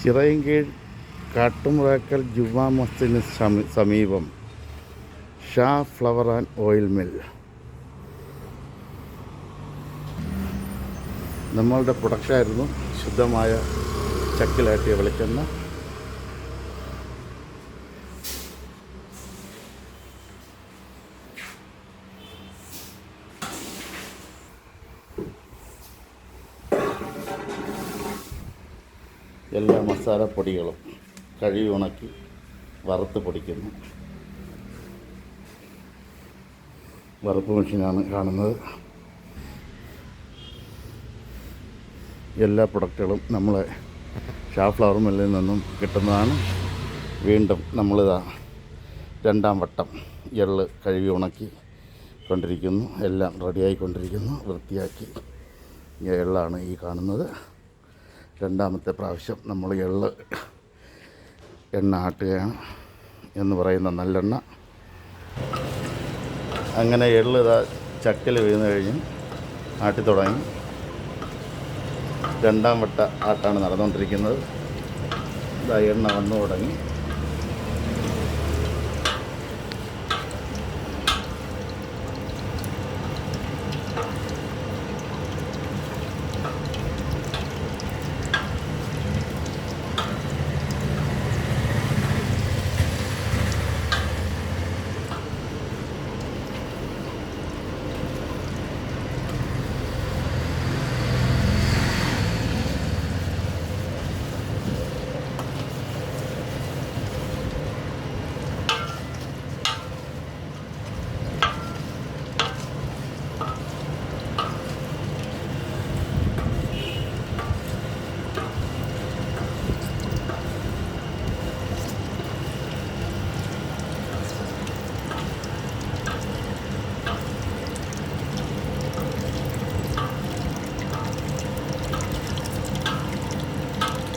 ചിറയൻകീഴ് കാട്ടുമുറാക്കൽ ജുമാ മസ്ജിദിന് സമീ സമീപം Shah flower and oil mill. നമ്മളുടെ പ്രൊഡക്റ്റായിരുന്നു ശുദ്ധമായ ചക്കിലാട്ടിയ വെളിച്ചെണ്ണ. എല്ലാ മസാലപ്പൊടികളും കഴുകി ഉണക്കി വറുത്ത് പൊടിക്കുന്നു. വറുപ്പ് മെഷീനാണ് കാണുന്നത്. എല്ലാ പ്രൊഡക്റ്റുകളും നമ്മളെ ഷാ ഫ്ലവർ മില്ലിൽ നിന്നും കിട്ടുന്നതാണ്. വീണ്ടും നമ്മളിതാ രണ്ടാം വട്ടം എള്ള് കഴുകി ഉണക്കി കൊണ്ടിരിക്കുന്നു. എല്ലാം റെഡിയായിക്കൊണ്ടിരിക്കുന്നു വൃത്തിയാക്കി എള്ളാണ് ഈ കാണുന്നത്. രണ്ടാമത്തെ പ്രാവശ്യം നമ്മൾ എള്ള് എണ്ണ ആട്ടുകയാണ് എന്ന് പറയുന്ന നല്ലെണ്ണ. അങ്ങനെ എള്ള് ഇതാ ചക്കിൽ വീണ് കഴിഞ്ഞ് ആട്ടി തുടങ്ങി. രണ്ടാം വട്ട ആട്ടാണ് നടന്നുകൊണ്ടിരിക്കുന്നത്. ഇതാ എണ്ണ വന്നു തുടങ്ങി.